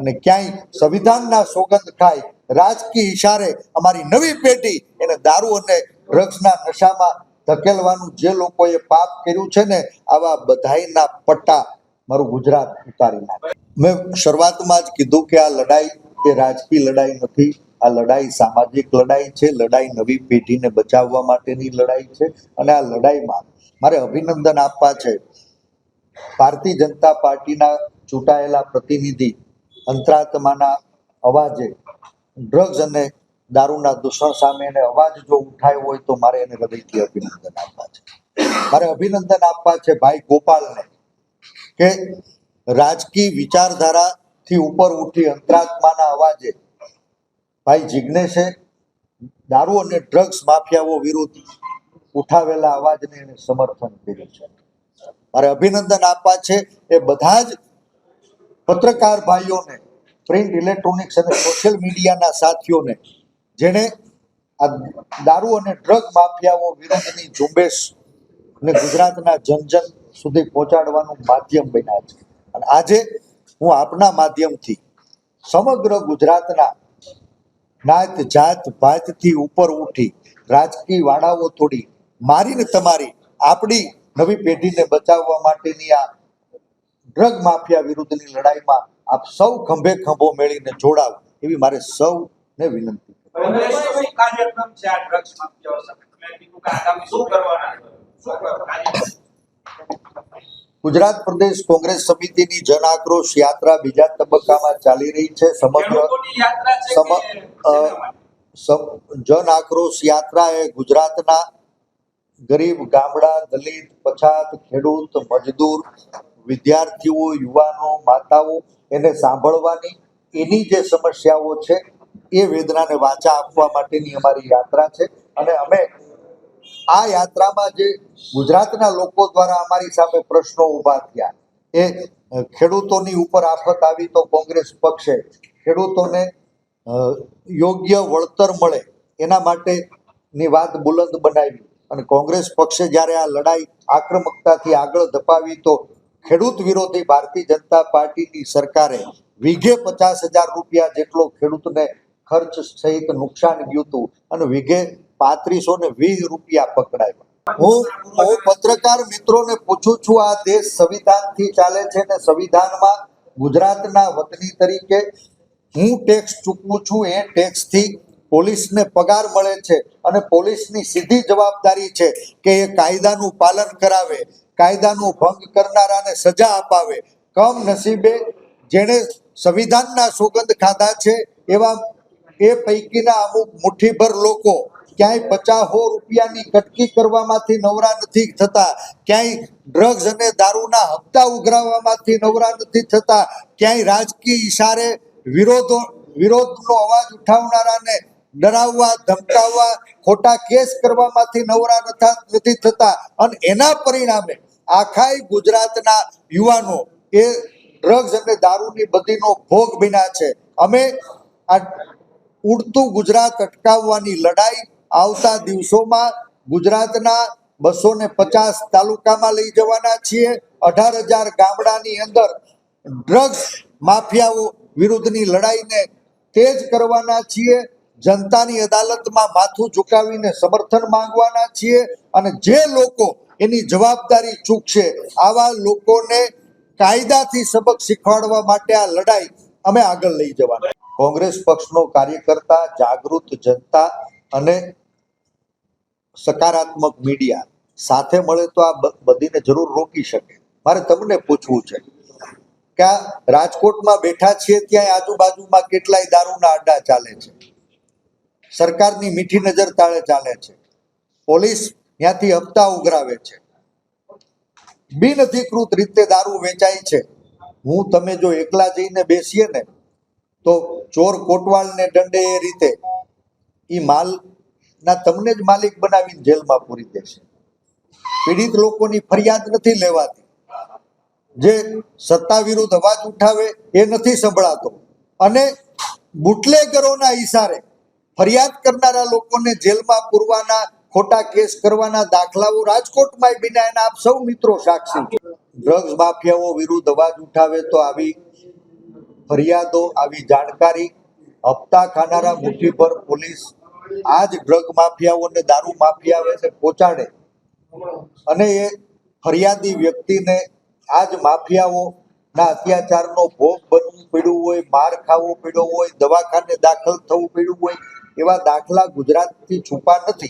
અને ક્યાંય સંવિધાનના સોગંદ ખાય, રાજકીય ઇશારે અમારી નવી પેઢી એને દારૂ અને ડ્રગ્સના નશામાં ધકેલવાનું જે લોકોએ પાપ કર્યું છે ને, આવા બધાઈના પટ્ટા મારું ગુજરાત ઉતારી નાખે. મેં શરૂઆતમાં જ કીધું કે આ લડાઈ એ રાજકીય લડાઈ નથી, આ લડાઈ સામાજિક લડાઈ છે, લડાઈ નવી પેઢીને બચાવવા માટેની લડાઈ છે અને આ લડાઈમાં મારે અભિનંદન આપવા છે. ભારતીય જનતા પાર્ટીના ચૂંટાયેલા પ્રતિનિધિ અંતરાત્માના અવાજે ડ્રગ્સ અને દારૂના દૂષણ સામે એને અવાજ જો ઉઠાયો હોય તો મારે એને હૃદયથી અભિનંદન આપવા છે. મારે અભિનંદન આપવા છે ભાઈ ગોપાલને કે રાજકીય વિચારધારાથી ઉપર ઉઠી અંતરાત્માના અવાજે ભાઈ જિજ્ઞેશે દારૂ અને ડ્રગ્સ માફિયાઓ વિરુદ્ધ ઉઠાવેલા અવાજને એને સમર્થન કર્યું છે. મારે અભિનંદન આપવા છે એ બધા જ પત્રકાર ભાઈઓને પ્રિન્ટ ઇલેક્ટ્રોનિક્સ અને સોશિયલ મીડિયાના સાથીઓને, જેણે આ દારૂ અને ડ્રગ માફિયાઓ વિરુદ્ધની ઝુંબેશ ને ગુજરાતના જનજન સુધી પહોંચાડવાનું માધ્યમ બન્યા છે. અને આજે હું આપના માધ્યમથી સમગ્ર ગુજરાતના નાત જાત ભાતથી ઉપર ઉઠી રાજકીય વાડાઓ તોડી મારીને તમારી આપણી નવી પેઢીને બચાવવા માટેની આ ડ્રગ માફિયા વિરુદ્ધની લડાઈમાં આપ સૌ ખંભે ખંભો મેળીને જોડાવ એવી મારે સૌને વિનંતી ગુજરાત પ્રદેશ કોંગ્રેસ સમિતિની જન આક્રોશ યાત્રા બીજા તબક્કામાં ચાલી રહી છે. સમગ્ર જન આક્રોશ યાત્રા એ ગુજરાતના ગરીબ ગામડા દલિત પછાત ખેડૂત મજદૂર વિદ્યાર્થીઓ, યુવાનો, માતાઓ એને સાંભળવાની એની જે સમસ્યાઓ છે, એ વેદનાને વાચા આપવા માટેની અમારી યાત્રા છે. અને અમે આ યાત્રામાં જે ગુજરાતના લોકો દ્વારા અમારી સામે પ્રશ્નો ઊભા થયા, એ ખેડૂતોની ઉપર આફત આવી તો કોંગ્રેસ પક્ષે ખેડૂતોને યોગ્ય વળતર મળે એના માટેની વાત બુલંદ બનાવી. અને કોંગ્રેસ પક્ષે જ્યારે આ લડાઈ આક્રમકતાથી આગળ ધપાવી તો ખેડૂત વિરોધી ભારતીય જનતા પાર્ટીની સરકારે વીઘે પચાસ હજાર રૂપિયા જેટલો ખેડૂતને ખર્ચ સહિત નુકસાન ગયું હતું અને વીઘે પાંત્રીસો ને વીસ રૂપિયા પકડાયા. હું પત્રકાર મિત્રોને પૂછું છું, આ દેશ સંવિધાનથી ચાલે છે ને સંવિધાનમાં ગુજરાતના વતની તરીકે હું ટેક્સ ચૂકવું છું, એ ટેક્સથી પોલીસને પગાર મળે છે અને પોલીસની સીધી જવાબદારી છે કે એ કાયદાનું પાલન કરાવે, કાયદાનું ભંગ કરનારાને સજા અપાવે. કમ નસીબે જેણે સંવિધાનના સોગંદ ખાધા છે એવા એ પૈકીના અમુક મુઠ્ઠીભર લોકો ક્યાંય પચાસો રૂપિયાની કટકી કરવામાંથી નવરા નથી થતા, ક્યાંય ડ્રગ્સ અને દારૂના હપ્તા ઉઘરાવવામાંથી નવરા નથી થતા, ક્યાંય રાજકીય ઈશારે વિરોધો, વિરોધનો અવાજ ઉઠાવનારાને ડરાવવા, ધમકાવવા, ખોટા કેસ કરવામાંથી નવરા નથા નથી થતા. અને એના પરિણામે આખાય ગુજરાતના યુવાનો એ ડ્રગ્સ અને દારૂની બધીનો ભોગ બન્યા છે. અમે આ ઉડતું ગુજરાત અટકાવવાની લડાઈ આવતા દિવસોમાં ગુજરાતના બસો ને પચાસ તાલુકામાં લઈ જવાના છીએ. અઢાર હજાર ગામડાની અંદર ડ્રગ્સ માફિયાઓ વિરુદ્ધની લડાઈને તેજ કરવાના છીએ. જનતાની અદાલતમાં માથું ઝુકાવીને સમર્થન માંગવાના છીએ અને જે લોકો એની જવાબદારી ચૂકશે, આવા લોકોને કાયદાથી સબક શીખવાડવા માટે આ લડાઈ અમે આગળ લઈ જવાના. કોંગ્રેસ પક્ષનો કાર્યકર્તા, જાગૃત જનતા અને સકારાત્મક મીડિયા સાથે મળે તો આ બધીને જરૂર રોકી શકે. મારે તમને પૂછવું છે કે રાજકોટમાં બેઠા છીએ ત્યાં આજુબાજુમાં કેટલાય દારૂના અડ્ડા ચાલે છે? સરકારની મીઠી નજર તાળે ચાલે છે. પોલીસ ત્યાંથી હપ્તા ઉઘરાવે છે. બિનઅધિકૃત રીતે દારૂ વેચાય છે. હું તમે જો એકલા જઈને બેસીએ ને, તો ચોર કોટવાલને દંડે એ રીતે એ માલ ના તમને જ માલિક બનાવીને જેલમાં પૂરી દેશે. પીડિત લોકોની ફરિયાદ નથી લેવાતી. જે સત્તા વિરુદ્ધ અવાજ ઉઠાવે એ નથી સંભળાતો. અને બુટલેગરોના ઈશારે ફરિયાદ કરનારા લોકોને જેલમાં પૂરવાના ખોટા કેસ કરવાના દાખલાઓ રાજકોટમાં બન્યા એના આપ સૌ મિત્રો સાક્ષી. ડ્રગ્સ માફિયાઓ વિરુદ્ધ અવાજ ઉઠાવે તો આવી ફરિયાદો, આવી જાણકારી, હપ્તા ખાનારા મુઠ્ઠીભર પોલીસ આ જ ડ્રગ માફિયાઓને દારૂ માફિયા વિશે પહોંચાડે. અને એ ફરિયાદી વ્યક્તિને આ જ માફિયાઓના અત્યાચારનો ભોગ બનવું પડ્યું હોય, માર ખાવો પડ્યો હોય, દવાખાને દાખલ થવું પડ્યું હોય એવા દાખલા ગુજરાતથી છુપા નથી.